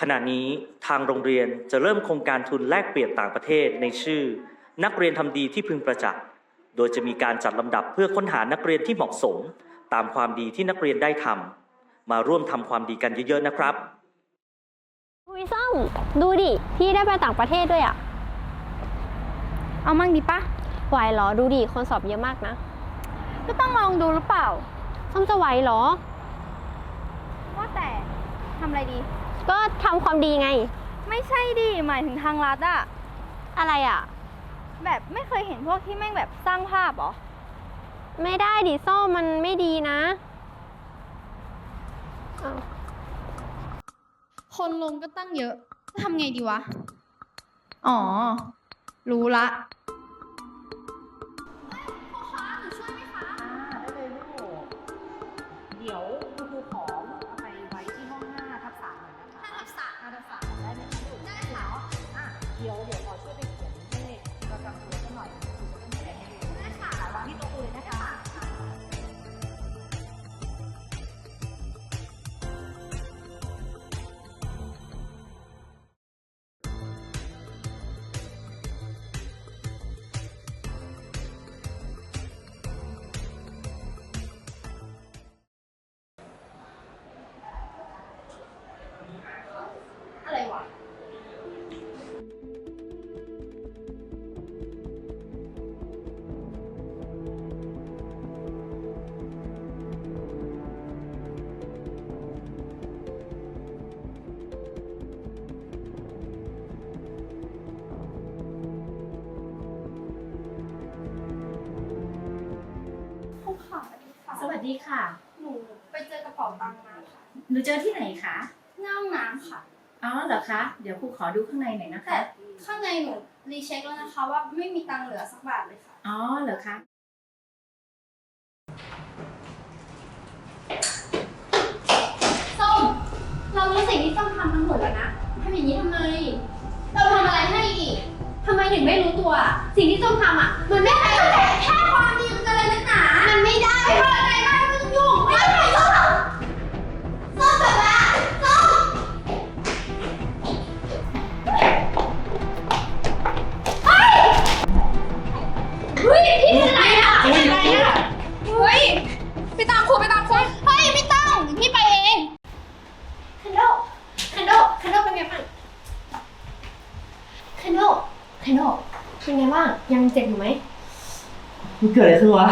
ขณะนี้ทางโรงเรียนจะเริ่มโครงการทุนแลกเปลี่ยนต่างประเทศในชื่อ นักเรียนทำดีที่พึงประจักษ์ โดยจะมีการจัดลำดับเพื่อค้นหานักเรียนที่เหมาะสม ตามความดีที่นักเรียนได้ทำมาร่วมทำความดีกันเยอะๆนะครับอุ้ยส้มดูดิ พี่ได้ไปต่างประเทศด้วยอะเอามั่งดีปะไหวเหรอดูดิ คนสอบเยอะมากนะ ก็ต้องลองดูหรือเปล่า ส้มจะไหวเหรอ ว่าแต่ทำอะไรดี ก็ทำความดีไง ไม่ใช่ดิหมายถึงทางรัฐอะอะไรอะแบบไม่เคยเห็นพวกที่แม่งแบบสร้างภาพเหรอ ไม่ได้ดิส้มมันไม่ดีนะอ้าวคนลงก็ตั้งเยอะจะทำไงดีวะ อ๋อ รู้ละ ดี๋ยวเดี๋ยวขอช่วยไปเขียนให้ประจำตัวหน่อยครูจะต้องเขียนให้ดูได้ค่ะวางที่โต๊ะครูเลยนะคะ วัสดีค่ะ หนูไปเจอกระเป๋าตังค์มาค่ะ หนูเจอที่ไหนคะหน้าห้องน้ำค่ะ อ๋อเหรอคะ เดี๋ยวครูขอดูข้างในหน่อยนะแต่คะ ข้างในหนูรีเช็คแล้วนะคะ ว่าไม่มีตังค์เหลือสักบาทเลยค่ะ อ๋อเหรอคะ ส้มเรารู้สิ่งที่ส้มทำทั้งหมดแล้วนะทำอย่างนี้ทำไม เราทำอะไรให้อีกทำไมถึงไม่รู้ตัว สิ่งที่ส้มทำอะ มันไม่ได้แต่แค่ค คันโดเป็นไงบ้าง ยังเจ็บอยู่ไหม มันเกิดอะไรขึ้นวะ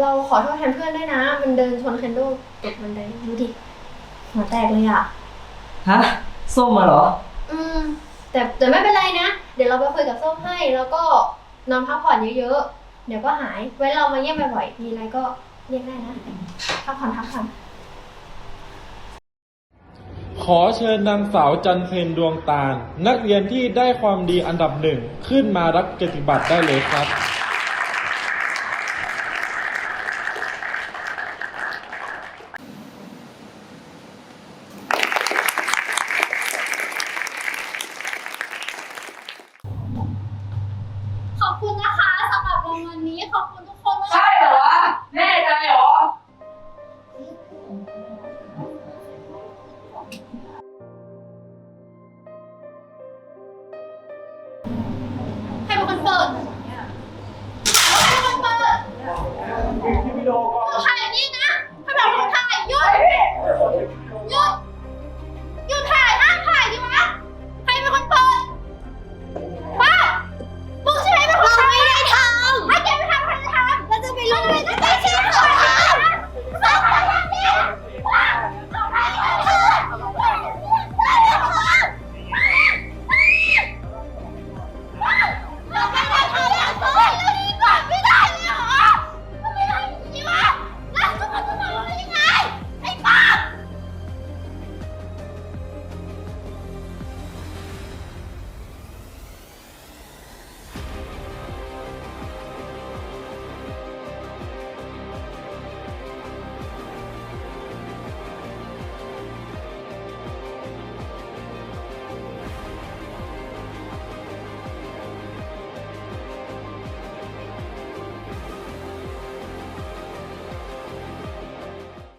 เราขอโทษแทนเพื่อนด้วยนะ มันเดินชนคันโดตกบันไดดูดิหัวแตกเลยอะ ฮะ ส้มมาเหรอ อืม แต่แต่ไม่เป็นไรนะ เดี๋ยวเราไปคุยกับส้มให้ แล้วก็นอนพักผ่อนเยอะๆ เดี๋ยวก็หาย ไว้เรามาเยี่ยมบ่อยๆมีอะไรก็เรียกได้นะ พักผ่อนพักผ่อน ขอเชิญนางสาวจันเพนดวงตาล นักเรียนที่ได้ความดีอันดับหนึ่ง ขึ้นมารับเกียรติบัตรได้เลยครับ